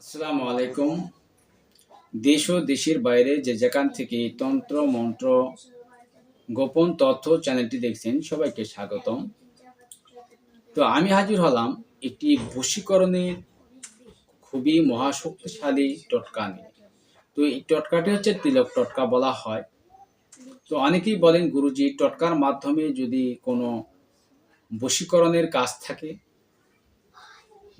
আসসালামু আলাইকুম। দেশ ও দেশের বাইরে যে যেখান থেকে তন্ত্র, মন্ত্র, গোপন তথ্য চ্যানেলটি দেখছেন, সবাইকে স্বাগতম। তো আমি হাজির হলাম একটি বশীকরণের খুবই মহাশক্তিশালী টটকা নিয়ে। তো এই টটকাটি হচ্ছে তিলক টটকা বলা হয়। তো অনেকেই বলেন, গুরুজি, টটকার মাধ্যমে যদি কোনো বশীকরণের কাজ থাকে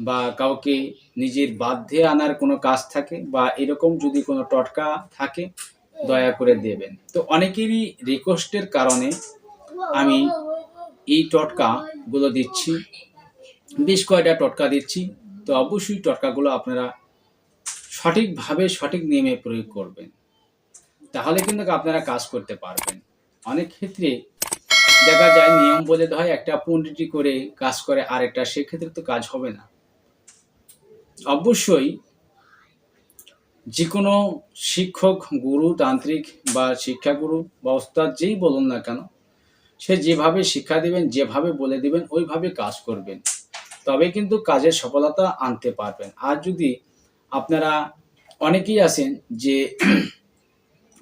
বা কাউকে নিজের বাধ্যে আনার কোনো কাজ থাকে বা এরকম যদি কোনো টটকা থাকে, দয়া করে দেবেন। তো অনেকেরই রিকোয়েস্টের কারণে আমি এই টটকাগুলো দিচ্ছি। বেশ কয়টা টটকা দিচ্ছি। তো অবশ্যই টটকাগুলো আপনারা সঠিকভাবে সঠিক নিয়মে প্রয়োগ করবেন। তাহলে কিন্তু আপনারা কাজ করতে পারবেন। অনেক ক্ষেত্রে দেখা যায় নিয়ম বলে হয় একটা পনেরোটি করে কাজ করে আরেকটা, সেক্ষেত্রে তো কাজ হবে না। অবশ্যই যে কোনো শিক্ষক, গুরু, তান্ত্রিক বা শিক্ষাগুরু বা ওস্তাদ যেই বলুন না কেন, সে যেভাবে শিক্ষা দিবেন, যেভাবে বলে দিবেন, ওইভাবে কাজ করবেন। তবে কিন্তু কাজের সফলতা আনতে পারবেন। আর যদি আপনারা অনেকেই আছেন যে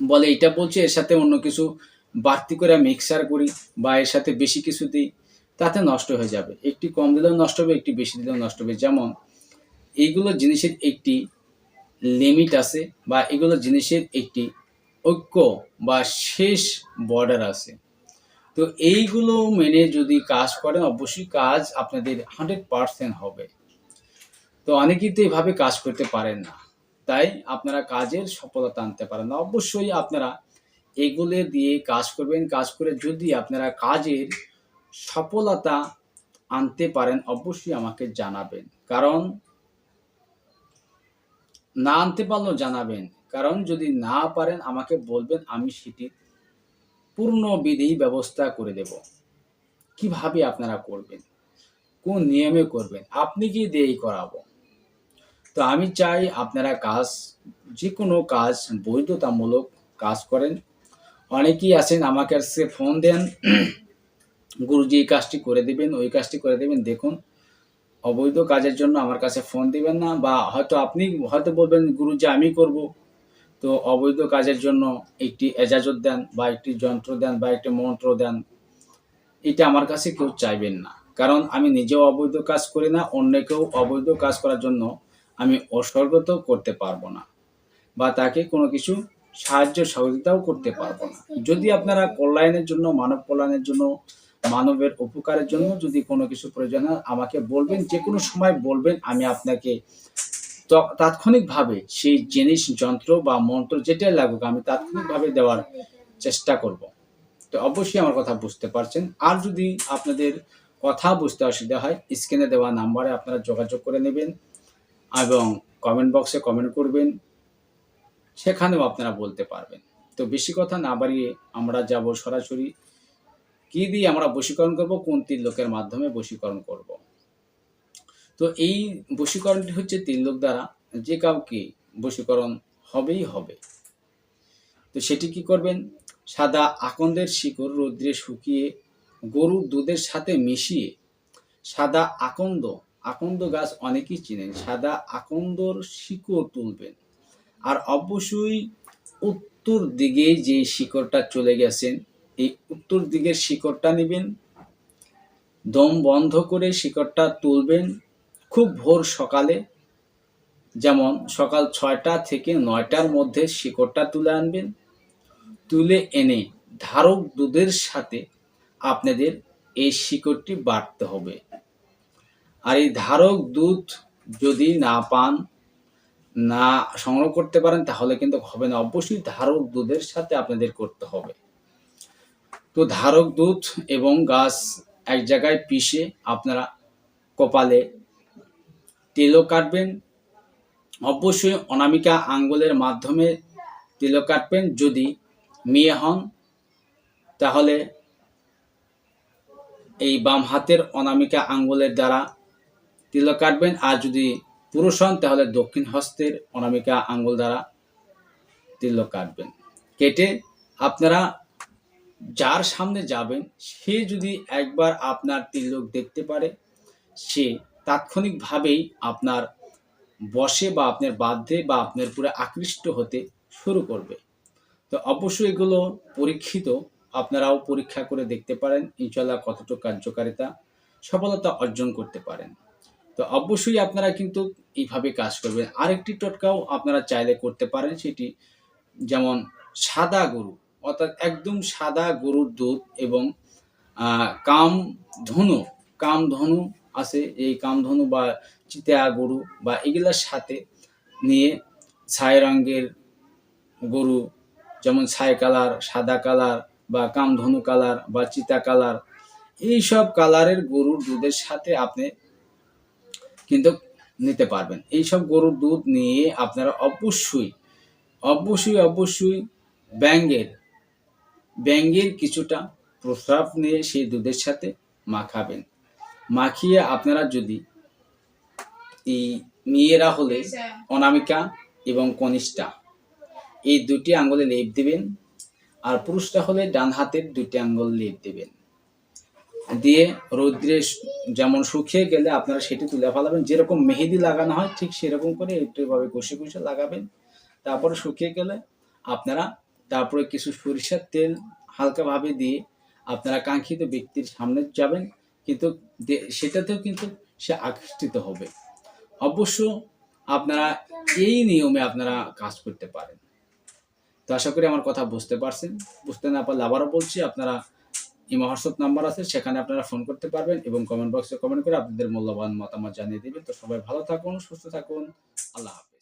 বলে এটা বলছে, এর সাথে অন্য কিছু বাড়তি করে মিক্সার করি বা এর সাথে বেশি কিছু দিই, তাতে নষ্ট হয়ে যাবে। একটি কম দিলেও নষ্ট হবে, একটি বেশি দিলেও নষ্ট হবে। যেমন এইগুলো জিনিসের একটি লিমিট আছে বা এগুলো জিনিসের একটি ঐক্য বা শেষ বর্ডার আছে। তো এইগুলো মেনে যদি কাজ করেন, অবশ্যই কাজ আপনাদের হান্ড্রেড পারসেন্ট হবে। তো অনেকেই তো এভাবে কাজ করতে পারেন না। তাই আপনারা কাজের সফলতা আনতে পারেন না। অবশ্যই আপনারা এগুলো দিয়ে কাজ করবেন। কাজ করে যদি আপনারা কাজের সফলতা আনতে পারেন, অবশ্যই আমাকে জানাবেন। কারণ না আনতে পারলেও জানাবেন। কারণ যদি না পারেন, আমাকে বলবেন, আমি সেটি পূর্ণ বিধি ব্যবস্থা করে দেব। কীভাবে আপনারা করবেন? কোন নিয়মে করবেন? আপনি কি দিয়েই করাবো? তো আমি চাই আপনারা কাজ যে কোনো কাজ বৈধতামূলক কাজ করেন। অনেকেই আছেন, আমাকে সে ফোন দেন। গুরুজি এই কাজটি করে দেবেন, ওই কাজটি করে দেবেন। দেখুন অবৈধ কাজের জন্য আমার কাছে ফোন দিবেন না বা হয়তো আপনি হয়তো বলবেন, গুরু যে আমি করব। তো অবৈধ কাজের জন্য একটি এজাজত দেন বা একটি যন্ত্র দেন বা একটি মন্ত্র দেন, এটা আমার কাছে কেউ চাইবেন না। কারণ আমি নিজেও অবৈধ কাজ করি না অন্যকেও অবৈধ কাজ করার জন্য আমি অসর্গত করতে পারব না বা তাকে কোনো কিছু সাহায্য সহযোগিতাও করতে পারব না। যদি আপনারা কল্যাণের জন্য, মানব কল্যাণের জন্য মানবের উপকারের জন্য যদি কোনো কিছু প্রয়োজন হয়, আমাকে বলবেন যে কোনো সময় বলবেন, আমি আপনাকে তাৎক্ষণিকভাবে সেই জিনিস, যন্ত্র বা মন্ত্র যেটাই লাগুক, আমি তাৎক্ষণিকভাবে দেওয়ার চেষ্টা করব। তো অবশ্যই আমার কথা বুঝতে পারছেন। আর যদি আপনাদের কথা বুঝতে অসুবিধা হয়, স্ক্রিনে দেওয়া নাম্বারে আপনারা যোগাযোগ করে নেবেন এবং কমেন্ট বক্সে কমেন্ট করবেন। সেখানেও আপনারা বলতে পারবেন। তো বেশি কথা না বাড়িয়ে আমরা যাব সরাসরি কি দিয়ে আমরা বশীকরণ করব? কোন তিন লোকের মাধ্যমে বশীকরণ করব? তো এই বশীকরণটি হচ্ছে তিন লোক দ্বারা যে কাউকে বশীকরণ হবেই হবে। তো সেটি কি করবেন? সাদা আকন্দের শিকড় রৌদ্রে শুকিয়ে গরুর দুধের সাথে মিশিয়ে সাদা আকন্দ আকন্দ গাছ অনেকেই চিনেন, সাদা আকন্দর শিকড় তুলবেন। আর অবশ্যই উত্তর দিকে যে শিকড়টা চলে গেছেন এই উত্তর দিকের শিকড়টা নেবেন। দম বন্ধ করে শিকড়টা তুলবেন। খুব ভোর সকালে, যেমন সকাল ছয়টা থেকে নয়টার মধ্যে শিকড়টা তুলে আনবেন। তুলে এনে ধারক দুধের সাথে আপনাদের এই শিকড়টি বাড়তে হবে। আর এই ধারক দুধ যদি না পান, না সংগ্রহ করতে পারেন, তাহলে কিন্তু হবে না। অবশ্যই ধারক দুধের সাথে আপনাদের করতে হবে। তো ধারক দুধ এবং গাছ এক জায়গায় পিষে আপনারা কপালে তেলও কাটবেন। অবশ্যই অনামিকা আঙ্গুলের মাধ্যমে তেলও কাটবেন। যদি মেয়ে হন, তাহলে এই বাম হাতের অনামিকা আঙ্গুলের দ্বারা তিলক কাটবেন। আর যদি পুরুষ হন, তাহলে দক্ষিণ হস্তের অনামিকা আঙ্গুল দ্বারা তিলক কাটবেন। কেটে আপনারা যার সামনে যাবেন, সে যদি একবার আপনার তিলক দেখতে পারে, সে তাৎক্ষণিকভাবেই আপনার বসে বা আপনার বাধ্যে বা আপনার পুরো আকৃষ্ট হতে শুরু করবে। তো অবশ্যই এগুলো পরীক্ষিত, আপনারাও পরীক্ষা করে দেখতে পারেন ইনশাল্লাহ কতটুকু কার্যকারিতা, সফলতা অর্জন করতে পারেন। তো অবশ্যই আপনারা কিন্তু এইভাবে কাজ করবেন। আরেকটি টোটকাও আপনারা চাইলে করতে পারেন, সেটি যেমন সাদা গরু অর্থাৎ একদম সাদা গরুর দুধ এবং কাম ধনু কাম ধনু আছে, এই কাম ধনু বা চিতা গরু বা এগুলার সাথে নিয়ে ছাই রঙের গরু, যেমন ছাই কালার, সাদা কালার বা কামধনু কালার বা চিতা কালার এই সব কালারের গরুর দুধের সাথে আপনি কিন্তু নিতে পারবেন। এই সব গরুর দুধ নিয়ে আপনারা অবশ্যই অবশ্যই অবশ্যই ব্যাঙ্গের ব্যাঙ্গের কিছুটা প্রস্রাব নিয়ে সেই দুধের সাথে মাখাবেন। মাখিয়ে আপনারা যদি এই মেয়েরা হলে অনামিকা এবং কনিষ্ঠা, এই দুটি আঙ্গুলে লেপ দিবেন আর পুরুষটা হলে ডান হাতের দুটি আঙ্গুল লেপ দিবেন। দিয়ে রৌদ্রে যেমন শুকিয়ে গেলে আপনারা সেটি তুলে ফেলাবেন। যেরকম মেহেদি লাগানো হয় ঠিক সেরকম করে একটু এভাবে কষে কষে লাগাবেন। তারপরে শুকিয়ে গেলে আপনারা তারপরে কিছু সরিষার তেল হালকাভাবে দিয়ে আপনারা কাঙ্ক্ষিত ব্যক্তির সামনে যাবেন, কিন্তু সেটাতেও কিন্তু সে আকৃষ্টিত হবে। অবশ্য আপনারা এই নিয়মে আপনারা কাজ করতে পারেন। তো আশা করি আমার কথা বুঝতে পারছেন। বুঝতে না পারলে আবারও বলছি, আপনারা হোয়াটসঅ্যাপ নাম্বার আছে, সেখানে আপনারা ফোন করতে পারবেন এবং কমেন্ট বক্সে কমেন্ট করে আপনাদের মূল্যবান মতামত জানিয়ে দেবেন। তো সবাই ভালো থাকুন, সুস্থ থাকুন। আল্লাহ হাফেজ।